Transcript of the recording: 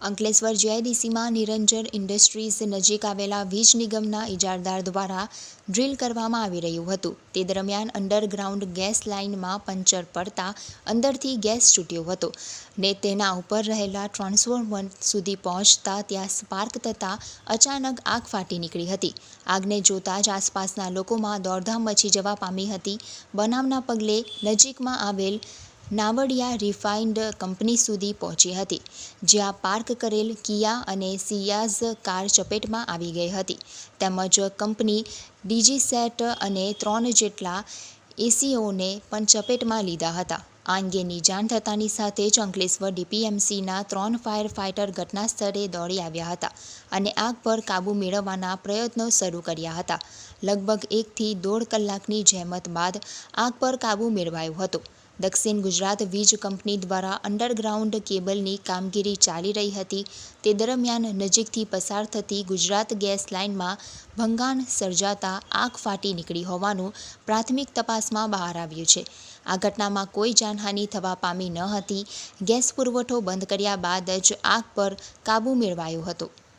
અંકલેશ્વર જીઆઈડીસીમાં નિરંજન industries નજીક આવેલા વીજ નિગમના ઇજારદાર દ્વારા ડ્રીલ કરવામાં આવી રહ્યું હતું. તે દરમિયાન અંડરગ્રાઉન્ડ ગેસ લાઇનમાં પંચર પડતા અંદરથી ગેસ છૂટ્યો હતો ને તેના ઉપર રહેલા ટ્રાન્સફોર્મર સુધી પહોંચતા ત્યાં સ્પાર્ક થતાં અચાનક આગ ફાટી નીકળી હતી. આગને જોતાં જ આસપાસના લોકોમાં દોડધામ મચી જવા પામી હતી. બનાવના પગલે નજીકમાં આવેલ નાવડિયા રિફાઇન્ડ કંપની સુધી પહોંચી હતી, જ્યાં પાર્ક કરેલ કિયા અને સિયાઝ કાર ચપેટમાં આવી ગઈ હતી. તેમજ કંપની ડીજીસેટ અને ત્રણ જેટલા એસીઓને પણ ચપેટમાં લીધા હતા. આ અંગેની જાણ થતાની સાથે જ અંકલેશ્વર ડીપીએમસીના ત્રણ ફાયર ફાઇટર ઘટના સ્થળે દોડી આવ્યા હતા અને આગ પર કાબૂ મેળવવાના પ્રયત્નો શરૂ કર્યા હતા. લગભગ એકથી દોઢ કલાકની જહેમત બાદ આગ પર કાબૂ મેળવાયો હતો. દક્ષિણ ગુજરાત વીજ કંપની દ્વારા અંડરગ્રાઉન્ડ કેબલની કામગીરી ચાલી રહી હતી. તે દરમિયાન નજીકથી પસાર થતી ગુજરાત ગેસ લાઇનમાં ભંગાણ સર્જાતા આગ ફાટી નીકળી હોવાનું પ્રાથમિક તપાસમાં બહાર આવ્યું છે. આ ઘટનામાં કોઈ જાનહાનિ થવા પામી ન હતી. ગેસ પુરવઠો બંધ કર્યા બાદ જ આગ પર કાબૂ મેળવાયો હતો.